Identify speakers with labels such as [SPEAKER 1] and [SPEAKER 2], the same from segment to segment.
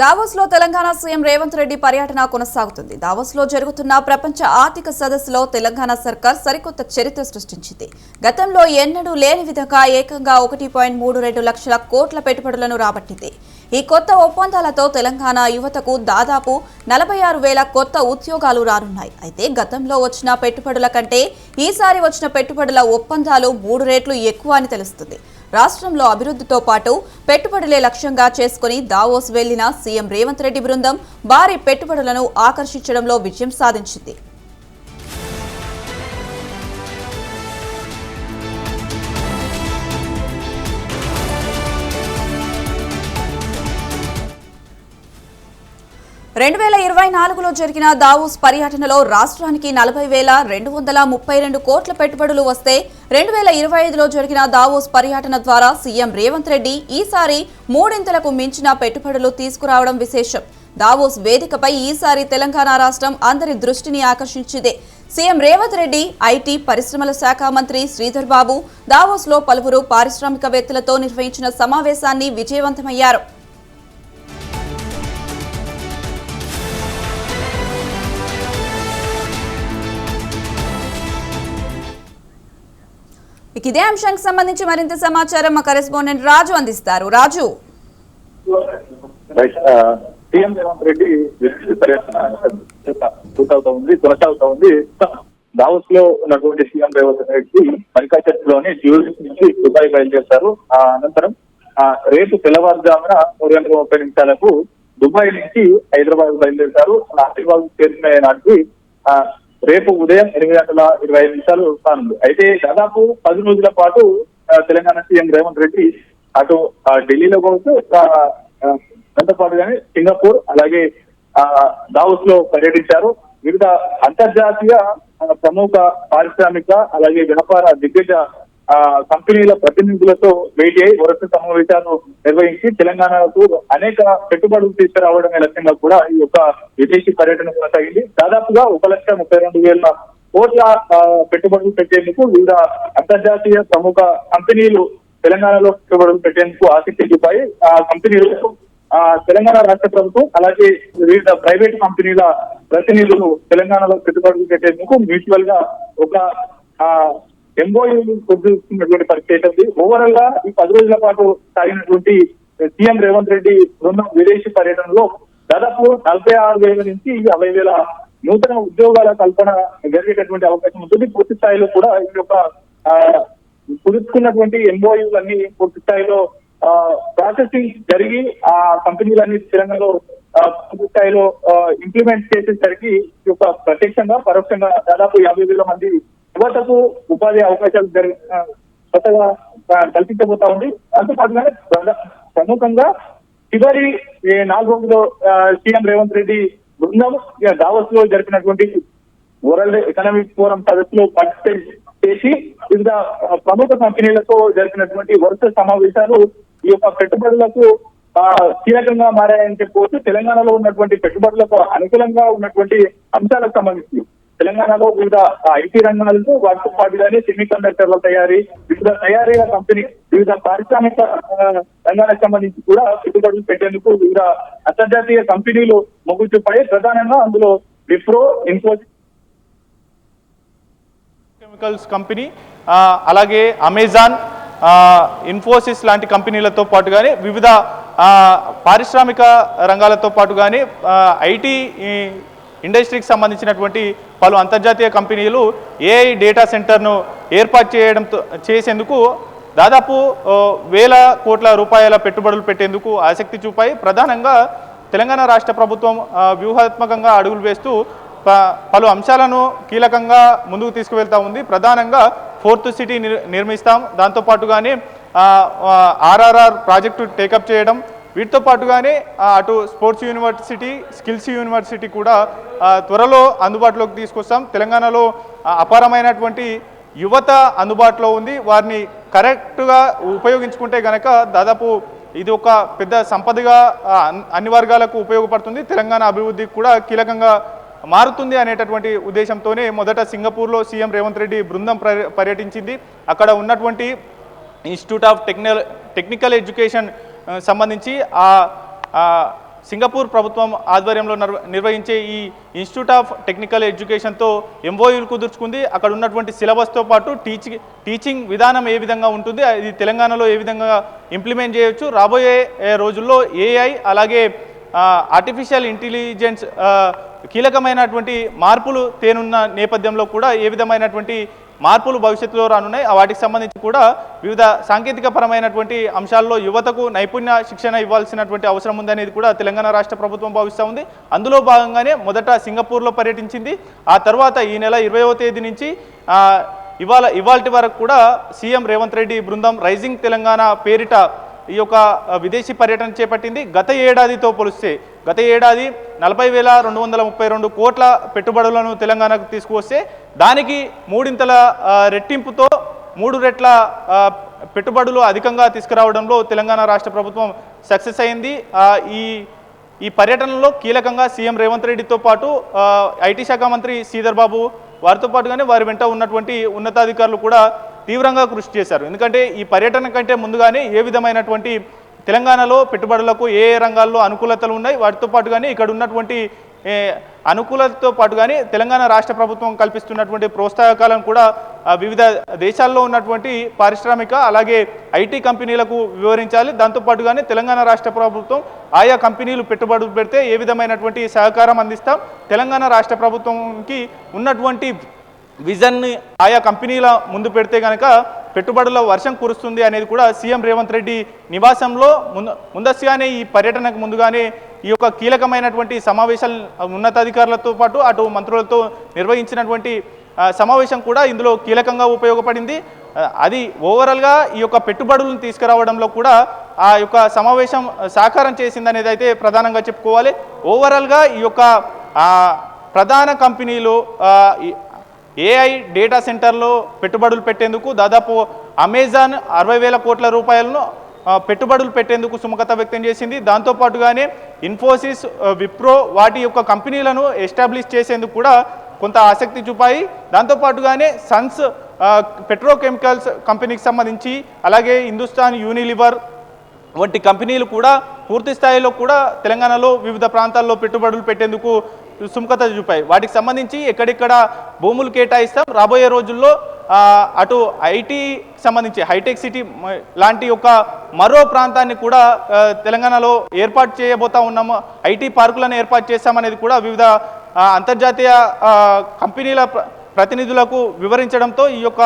[SPEAKER 1] దావోస్లో Telangana CM Revanth Reddy పర్యటన కొనసాగుతుంది. దావోస్లో జరుగుతున్న ప్రపంచ ఆర్థిక సదస్సులో తెలంగాణ సర్కార్ సరికొత్త చరిత్ర సృష్టించింది. గతంలో ఎన్నడూ లేని విధంగా ఏకంగా ఒకటి పాయింట్ మూడు రెండు లక్షల కోట్ల పెట్టుబడులను రాబట్టింది. ఈ కొత్త ఒప్పందాలతో తెలంగాణ యువతకు దాదాపు నలభై ఆరు వేల కొత్త ఉద్యోగాలు రానున్నాయి. అయితే గతంలో వచ్చిన పెట్టుబడుల కంటే ఈసారి వచ్చిన పెట్టుబడుల ఒప్పందాలు మూడు రేట్లు ఎక్కువ అని తెలుస్తుంది. రాష్ట్రంలో అభివృద్ధితో పాటు పెట్టుబడులే లక్ష్యంగా చేసుకుని దావోస్ వెళ్ళిన సీఎం రేవంత్ రెడ్డి బృందం భారీ పెట్టుబడులను ఆకర్షించడంలో విజయం సాధించింది. రెండు వేల ఇరవై నాలుగులో జరిగిన దావోస్ పర్యటనలో రాష్ట్రానికి నలభై వేల రెండు వందల ముప్పై రెండు కోట్ల పెట్టుబడులు వస్తే రెండు వేల ఇరవై ఐదులో జరిగిన దావోస్ పర్యటన ద్వారా సీఎం రేవంత్ రెడ్డి ఈసారి మూడింతలకు మించిన పెట్టుబడులు తీసుకురావడం విశేషం. దావోస్ వేదికపై ఈసారి తెలంగాణ రాష్ట్రం అందరి దృష్టిని ఆకర్షించింది. సీఎం రేవంత్ రెడ్డి ఐటీ పరిశ్రమల శాఖ మంత్రి శ్రీధర్ బాబు దావోస్లో పలువురు పారిశ్రామికవేత్తలతో నిర్వహించిన సమావేశాన్ని విజయవంతమయ్యారు. ఇక ఇదే అంశానికి సంబంధించి మరింత సమాచారం మా కరెస్పాండెంట్ రాజు అందిస్తారు. రాజు.
[SPEAKER 2] సీఎం రేవంత్ రెడ్డి విదేశీ ఉంది కొనసాగుతా ఉంది దావోస్లో ఉన్నటువంటి సీఎం రేవంత్ రెడ్డి మరికాచర్చ్లోని నుంచి దుబాయ్ బయలుదేరుతారు. ఆ అనంతరం ఆ, రేపు తెల్లవారుజామున మూడు గంటల ముప్పై నిమిషాలకు దుబాయ్ నుంచి హైదరాబాద్ బయలుదేరుతారు. హైదరాబాద్ చేరుకునే నాటికి ఆ, రేపు ఉదయం ఎనిమిది గంటల ఇరవై ఐదు నిమిషాలు కానుంది. అయితే దాదాపు పది రోజుల పాటు తెలంగాణ సీఎం రేవంత్ రెడ్డి అటు ఆ, ఢిల్లీలో కావచ్చు ఆ, ఆ, దాంతో పాటుగానే సింగపూర్ అలాగే ఆ, దావోస్లో పర్యటించారు. వివిధ అంతర్జాతీయ ప్రముఖ పారిశ్రామిక అలాగే వ్యాపార దిగ్గజ కంపెనీల ప్రతినిధులతో భేటీ అయి వరుస సమావేశాలు నిర్వహించి తెలంగాణకు అనేక పెట్టుబడులు తీసుకురావడమే లక్ష్యంగా కూడా ఈ యొక్క విదేశీ పర్యటన కొనసాగింది. దాదాపుగా ఒక లక్ష ముప్పై రెండు వేల కోట్ల పెట్టుబడులు పెట్టేందుకు వివిధ అంతర్జాతీయ ప్రముఖ కంపెనీలు తెలంగాణలో పెట్టుబడులు పెట్టేందుకు ఆసక్తి చూపాయి. ఆ కంపెనీలకు ఆ తెలంగాణ రాష్ట్ర ప్రభుత్వం అలాగే వివిధ ప్రైవేట్ కంపెనీల ప్రతినిధులు తెలంగాణలో పెట్టుబడులు పెట్టేందుకు మ్యూచువల్గా ఒక ఎంఓయూ పొందుతున్నటువంటి పరిస్థితి ఉంది ఓవరాల్గా ఈ పది రోజుల పాటు సాగినటువంటి సీఎం రేవంత్ రెడ్డి బృందం విదేశీ పర్యటనలో దాదాపు నలభై ఆరు వేల నుంచి అరవై వేల నూతన ఉద్యోగాల కల్పన జరిగేటటువంటి అవకాశం ఉంటుంది. పూర్తి స్థాయిలో కూడా ఈ యొక్క ఆ, కుదుర్చుకున్నటువంటి ఎంఓయూలన్నీ పూర్తి స్థాయిలో ప్రాసెసింగ్ జరిగి ఆ కంపెనీలన్నీ తెలంగాణలో పూర్తి స్థాయిలో ఇంప్లిమెంట్ చేసేసరికి ఈ యొక్క ప్రత్యక్షంగా పరోక్షంగా దాదాపు యాభై వేల మంది యువతకు ఉపాధి అవకాశాలు జరి కొత్తగా కల్పించబోతా ఉంది. అంతేకాకుండా ప్రముఖంగా చివరి నాలుగు రోజుల్లో సీఎం రేవంత్ రెడ్డి బృందం దావస్లో జరిపినటువంటి వరల్డ్ ఎకనామిక్ ఫోరం సదస్సులో పార్టిసిపేట్ చేసి వివిధ ప్రముఖ కంపెనీలతో జరిపినటువంటి వరుస సమావేశాలు ఈ యొక్క పెట్టుబడులకు కీలకంగా మారాయని చెప్పుకోవచ్చు తెలంగాణలో ఉన్నటువంటి పెట్టుబడులకు అనుకూలంగా ఉన్నటువంటి అంశాలకు సంబంధించి. తెలంగాణలో వివిధ ఐటీ రంగాలతో వాటితో పాటుగానే సెమీ కండక్టర్ల తయారీ వివిధ తయారీల కంపెనీ వివిధ పారిశ్రామిక రంగాలకు సంబంధించి కూడా పెట్టుబడులు పెట్టేందుకు వివిధ అంతర్జాతీయ కంపెనీలు మొగ్గు చూపాయి. ప్రధానంగా అందులో విప్రో ఇన్ఫోసిస్
[SPEAKER 3] కెమికల్స్ కంపెనీ అలాగే అమెజాన్ ఇన్ఫోసిస్ లాంటి కంపెనీలతో పాటుగానే వివిధ పారిశ్రామిక రంగాలతో పాటుగానే కానీ ఐటీ ఇండస్ట్రీకి సంబంధించినటువంటి పలు అంతర్జాతీయ కంపెనీలు ఏఐ డేటా సెంటర్ను ఏర్పాటు చేయడంతో చేసేందుకు దాదాపు వేల కోట్ల రూపాయల పెట్టుబడులు పెట్టేందుకు ఆసక్తి చూపాయి. ప్రధానంగా తెలంగాణ రాష్ట్ర ప్రభుత్వం వ్యూహాత్మకంగా అడుగులు వేస్తూ ప- పలు అంశాలను కీలకంగా ముందుకు తీసుకువెళ్తా ఉంది. ప్రధానంగా ఫోర్త్ సిటీ నిర్మిస్తాం. దాంతోపాటుగానే ఆర్ఆర్ఆర్ ప్రాజెక్టు టేకప్ చేయడం వీటితో పాటుగానే అటు స్పోర్ట్స్ యూనివర్సిటీ స్కిల్స్ యూనివర్సిటీ కూడా త్వరలో అందుబాటులోకి తీసుకొస్తాం. తెలంగాణలో అపారమైనటువంటి యువత అందుబాటులో ఉంది. వారిని కరెక్ట్గా ఉపయోగించుకుంటే గనక దాదాపు ఇది ఒక పెద్ద సంపదగా అన్- అన్ని వర్గాలకు ఉపయోగపడుతుంది. తెలంగాణ అభివృద్ధికి కూడా కీలకంగా మారుతుంది అనేటటువంటి ఉద్దేశంతోనే మొదట సింగపూర్లో సీఎం రేవంత్ రెడ్డి బృందం పర్యటించింది. అక్కడ ఉన్నటువంటి institute of technical technical education సంబంధించి ఆ సింగపూర్ ప్రభుత్వం ఆధ్వర్యంలో నిర్వ- నిర్వహించే ఈ ఇన్స్టిట్యూట్ ఆఫ్ టెక్నికల్ ఎడ్యుకేషన్తో ఎంఓయూలు కుదుర్చుకుంది. అక్కడ ఉన్నటువంటి సిలబస్తో పాటు టీచింగ్ టీచింగ్ విధానం ఏ విధంగా ఉంటుంది ఇది తెలంగాణలో ఏ విధంగా ఇంప్లిమెంట్ చేయొచ్చు. రాబోయే రోజుల్లో ఏఐ అలాగే ఆర్టిఫిషియల్ ఇంటెలిజెన్స్ కీలకమైనటువంటి మార్పులు తేనున్న నేపథ్యంలో కూడా ఏ విధమైనటువంటి మార్పులు భవిష్యత్తులో రానున్నాయి. ఆ వాటికి సంబంధించి కూడా వివిధ సాంకేతిక పరమైనటువంటి అంశాల్లో యువతకు నైపుణ్య శిక్షణ ఇవ్వాల్సినటువంటి అవసరం ఉందనేది కూడా తెలంగాణ రాష్ట్ర ప్రభుత్వం భావిస్తూ ఉంది. అందులో భాగంగానే మొదట సింగపూర్లో పర్యటించింది. ఆ తర్వాత ఈ నెల ఇరవైవ తేదీ నుంచి ఇవాళ ఇవాళ ఇవాల్టి వరకు కూడా సీఎం రేవంత్ రెడ్డి బృందం రైజింగ్ తెలంగాణ పేరిట ఈ యొక్క విదేశీ పర్యటన చేపట్టింది. గత ఏడాదితో పోలిస్తే గత ఏడాది నలభై వేల రెండు వందల ముప్పై రెండు కోట్ల పెట్టుబడులను తెలంగాణకు తీసుకువస్తే దానికి మూడింతల రెట్టింపుతో మూడు రెట్ల పెట్టుబడులు అధికంగా తీసుకురావడంలో తెలంగాణ రాష్ట్ర ప్రభుత్వం సక్సెస్ అయింది. ఈ ఈ పర్యటనలో కీలకంగా సీఎం రేవంత్ రెడ్డితో పాటు ఐటీ శాఖ మంత్రి శ్రీధర్ బాబు వారితో పాటుగానే వారి వెంట ఉన్నటువంటి ఉన్నతాధికారులు కూడా తీవ్రంగా కృషి చేశారు. ఎందుకంటే ఈ పర్యటన కంటే ముందుగానే ఏ విధమైనటువంటి తెలంగాణలో పెట్టుబడులకు ఏ ఏ రంగాల్లో అనుకూలతలు ఉన్నాయి వాటితో పాటుగానే ఇక్కడ ఉన్నటువంటి ఏ, అనుకూలతతో పాటుగానే తెలంగాణ రాష్ట్ర ప్రభుత్వం కల్పిస్తున్నటువంటి ప్రోత్సాహకాలను కూడా వివిధ దేశాల్లో ఉన్నటువంటి పారిశ్రామిక అలాగే ఐటీ కంపెనీలకు వివరించాలి. దాంతో కానీ తెలంగాణ రాష్ట్ర ప్రభుత్వం ఆయా కంపెనీలు పెట్టుబడులు పెడితే ఏ విధమైనటువంటి సహకారం అందిస్తాం. తెలంగాణ రాష్ట్ర ప్రభుత్వంకి ఉన్నటువంటి విజన్ని ఆయా కంపెనీల ముందు పెడితే కనుక పెట్టుబడుల వర్షం కురుస్తుంది అనేది కూడా సీఎం రేవంత్ రెడ్డి నివాసంలో ముందస్తుగానే ఈ పర్యటనకు ముందుగానే ఈ యొక్క కీలకమైనటువంటి సమావేశాలు ఉన్నతాధికారులతో పాటు అటు మంత్రులతో నిర్వహించినటువంటి సమావేశం కూడా ఇందులో కీలకంగా ఉపయోగపడింది. అది ఓవరాల్గా ఈ యొక్క పెట్టుబడులను తీసుకురావడంలో కూడా ఆ యొక్క సమావేశం సాకారం చేసింది అనేది అయితే ప్రధానంగా చెప్పుకోవాలి. ఓవరాల్గా ఈ యొక్క ప్రధాన కంపెనీలు ఏఐ డేటా సెంటర్లో పెట్టుబడులు పెట్టేందుకు దాదాపు అమెజాన్ అరవై వేల కోట్ల రూపాయలను పెట్టుబడులు పెట్టేందుకు సుముఖత వ్యక్తం చేసింది. దాంతోపాటుగానే ఇన్ఫోసిస్ విప్రో వాటి యొక్క కంపెనీలను ఎస్టాబ్లిష్ చేసేందుకు కూడా కొంత ఆసక్తి చూపాయి. దాంతోపాటుగానే సన్స్ పెట్రోకెమికల్స్ కంపెనీకి సంబంధించి అలాగే హిందుస్థాన్ యూనిలివర్ వంటి కంపెనీలు కూడా పూర్తి స్థాయిలో కూడా తెలంగాణలో వివిధ ప్రాంతాల్లో పెట్టుబడులు పెట్టేందుకు సుముఖత చూపాయి. వాటికి సంబంధించి ఎక్కడెక్కడ భూములు కేటాయిస్తాం రాబోయే రోజుల్లో అటు ఐటీ సంబంధించి హైటెక్ సిటీ లాంటి ఒక మరో ప్రాంతాన్ని కూడా తెలంగాణలో ఏర్పాటు చేయబోతా ఉన్నాము. ఐటీ పార్కులను ఏర్పాటు చేస్తామనేది కూడా వివిధ అంతర్జాతీయ కంపెనీల ప్రతినిధులకు వివరించడంతో ఈ యొక్క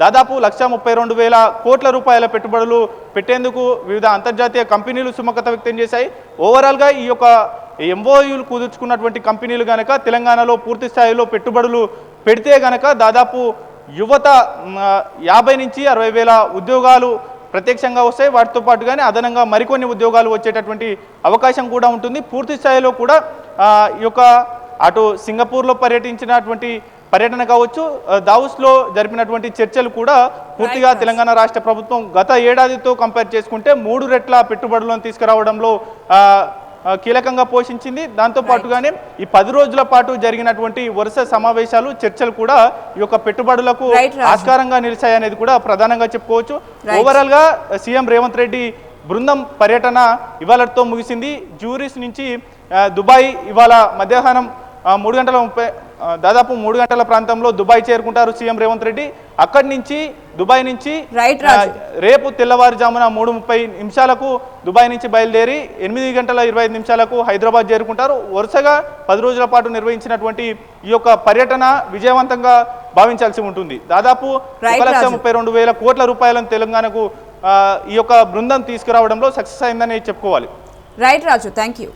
[SPEAKER 3] దాదాపు లక్ష ముప్పై రెండు వేల కోట్ల రూపాయల పెట్టుబడులు పెట్టేందుకు వివిధ అంతర్జాతీయ కంపెనీలు సుముఖత వ్యక్తం చేశాయి. ఓవరాల్గా ఈ యొక్క ఎంఓయూలు కుదుర్చుకున్నటువంటి కంపెనీలు గనక తెలంగాణలో పూర్తి స్థాయిలో పెట్టుబడులు పెడితే గనక దాదాపు యువత యాభై నుంచి అరవై వేల ఉద్యోగాలు ప్రత్యక్షంగా వస్తాయి. వాటితో పాటుగానే అదనంగా మరికొన్ని ఉద్యోగాలు వచ్చేటటువంటి అవకాశం కూడా ఉంటుంది. పూర్తి స్థాయిలో కూడా ఈ యొక్క అటు సింగపూర్లో పర్యటించినటువంటి పర్యటన కావచ్చు దావోస్లో జరిపినటువంటి చర్చలు కూడా పూర్తిగా తెలంగాణ రాష్ట్ర ప్రభుత్వం గత ఏడాదితో కంపేర్ చేసుకుంటే మూడు రెట్ల పెట్టుబడులను తీసుకురావడంలో కీలకంగా పోషించింది దాంతో పాటుగానే ఈ పది రోజుల పాటు జరిగినటువంటి వరుస సమావేశాలు చర్చలు కూడా ఈ యొక్క పెట్టుబడులకు. ఆస్కారంగా నిలిచాయనేది కూడా ప్రధానంగా చెప్పుకోవచ్చు. ఓవరాల్గా సీఎం రేవంత్ రెడ్డి బృందం పర్యటన ఇవాళతో ముగిసింది జ్యూరిస్ నుంచి దుబాయ్ ఇవాళ మధ్యాహ్నం మూడు గంటల ముప్పై దాదాపు మూడు గంటల ప్రాంతంలో దుబాయ్ చేరుకుంటారు సీఎం రేవంత్ రెడ్డి. అక్కడి నుంచి దుబాయ్ నుంచి. రేపు తెల్లవారుజామున మూడు ముప్పై నిమిషాలకు దుబాయ్ నుంచి బయలుదేరి ఎనిమిది గంటల ఇరవై ఐదు నిమిషాలకు హైదరాబాద్ చేరుకుంటారు. వరుసగా పది రోజుల పాటు నిర్వహించినటువంటి ఈ యొక్క పర్యటన విజయవంతంగా భావించాల్సి ఉంటుంది. దాదాపు ఒక లక్ష. ముప్పై రెండు వేల కోట్ల రూపాయలను తెలంగాణకు ఈ యొక్క బృందం తీసుకురావడంలో సక్సెస్ అయిందని చెప్పుకోవాలి.
[SPEAKER 1] Right Raju thank you